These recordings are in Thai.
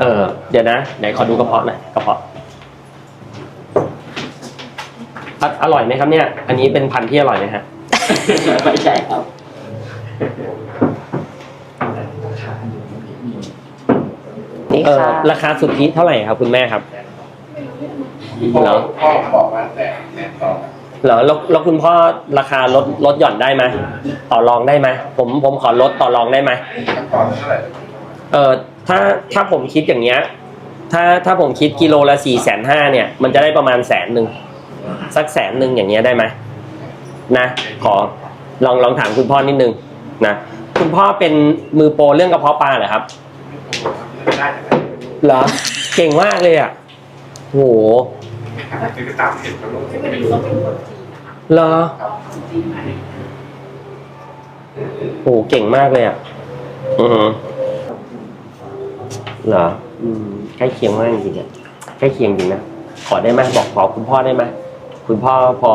เออเดี๋ยวนะไหนขอดูกระเพาะหน่อยกระเพาะออร่อยไหมครับเนี่ย อันนี้เป็นพันธุ์ที่อร่อยไหมฮะ ไม่ใช่ครับ นี่เออค่ะราคาสุทธิเท่าไหร่ครับคุณแม่ครับเหรอ พ่อบอกว่าแต่แสนสองเหรอแล้วแล้วคุณพ่อราคาลดลดหย่อนได้ไหมต่อรองได้ไหมผมผมขอลดต่อรองได้ไหมขั้นตอนเท่าไหร่เออ ถ้าถ้าผมคิดอย่างเงี้ย ถ้าถ้าผมคิดกิโลละสี่แสนห้าเนี่ย มันจะได้ประมาณแสนหนึ่งสักแสนหนึ่งอย่างเงี้ยได้ไหมนะขอลองลองถามคุณพ่อนิดนึงนะคุณพ่อเป็นมือโปรเรื่องกระเพาะปลาเหรอครับเหรอเก่งมากเลยอะโหคือตามเหตุผลที่ไม่รู้ว่าเป็นคนจีนเหรอจีนมาโหเก่งมากเลยอะอือ เหรอ อืมใกล้เคียงมากจริงๆอะใกล้เคียงจริงนะ ขอได้ไหมบอกขอคุณพ่อได้ไหมคุณพ่อพอ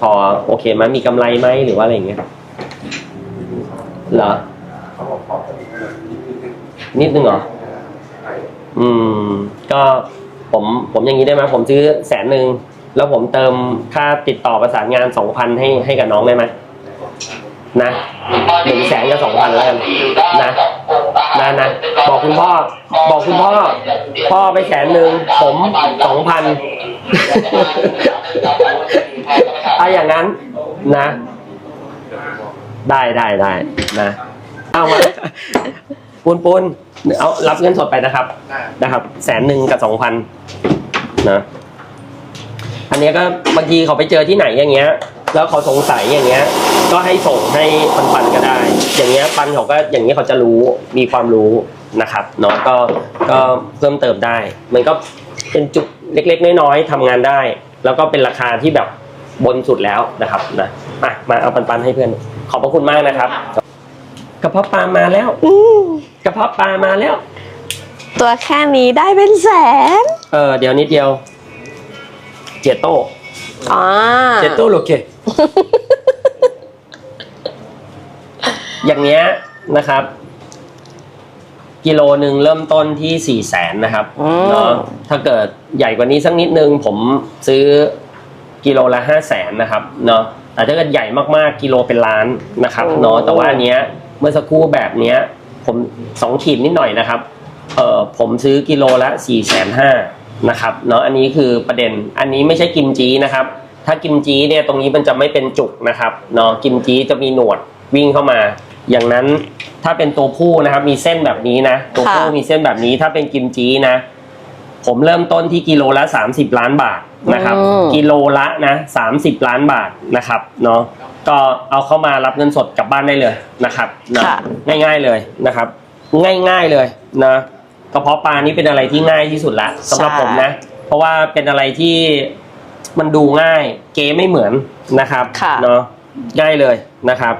พอโอเคไหมมีกำไรไหมหรือว่าอะไรอย่างเงี้ยเหรอ เขาบอกขอเป็นนิดนึงเหรออืม ก็ผมผมอย่างนี้ได้ไหมผมซื้อแสนหนึ่งแล้วผมเติมค่าติดต่อประสานงานสองพันให้ให้กับน้องได้ไหมนะหนึ่งแสนกับสองพันแล้วกันนะ นะนะบอกคุณพ่อ บอกคุณพ่อ พ่อไปแสนหนึ่งผมสองพันเอาอย่างนั้นนะ ได้ได้ได้นะเอามาปูนปูนเอารับเงินสดไปนะครับได้นะครับแสนหนึ่งกับสองพันนะอันเนี้ยก็บางทีเขาไปเจอที่ไหนอย่างเงี้ย แล้วเขาสงสัยอย่างเงี้ย ก็ให้ส่งให้ปันปันๆก็ได้ อย่างเงี้ยปันเขาก็อย่างเงี้ยเขาจะรู้มีความรู้นะครับเนาะก็ก็เพิ่มเติมได้ มันก็เป็นจุดเล็กๆ น้อยๆทำงานได้ แล้วก็เป็นราคาที่แบบบนสุดแล้วนะครับนะมามาเอาปันปันๆให้เพื่อน ขอบพระคุณมากนะครับ กระเพาะปลามาแล้วอืมกระเพาะปลามาแล้ว ตัวแค่นี้ได้เป็นแสน เออเดี๋ยวนิดเดียว เจโต้อ๋อ เจโต้โลเค อย่างเนี้ยนะครับ กิโลหนึ่งเริ่มต้นที่สี่แสนนะครับอืม เนาะถ้าเกิดใหญ่กว่านี้สักนิดนึงผมซื้อกิโลละห้าแสนนะครับเนาะแต่ถ้าเกิดใหญ่มากๆกิโลเป็นล้านนะครับเนาะแต่ว่าอันเนี้ยเมื่อสักครู่แบบเนี้ย ผมสองขีดนิดหน่อยนะครับ เอ่อผมซื้อกิโลละสี่แสนห้านะครับเนาะอันนี้คือประเด็นอันนี้ไม่ใช่กิมจีนะครับ ถ้ากิมจีเนี่ยตรงนี้มันจะไม่เป็นจุกนะครับเนาะกิมจีจะมีหนวดวิ่งเข้ามา อย่างนั้นถ้าเป็นตัวผู้นะครับ มีเส้นแบบนี้นะ ตัวผู้ค่ะมีเส้นแบบนี้ถ้าเป็นกิมจีนะ ผมเริ่มต้นที่กิโลละ 30 ล้านบาทนะครับอืมกิโลละนะ30 ล้านบาทนะครับเนาะก็เอาเข้ามารับเงินสดกลับบ้านได้เลยนะครับนะค่ะง่ายๆเลยนะครับ ง่ายๆเลยนะกระเพาะปลานี่เป็นอะไรที่ง่ายที่สุดละสำหรับผมนะ เพราะว่าเป็นอะไรที่มันดูง่าย เก๋ไม่เหมือนนะครับค่ะเนาะง่ายเลยนะครับ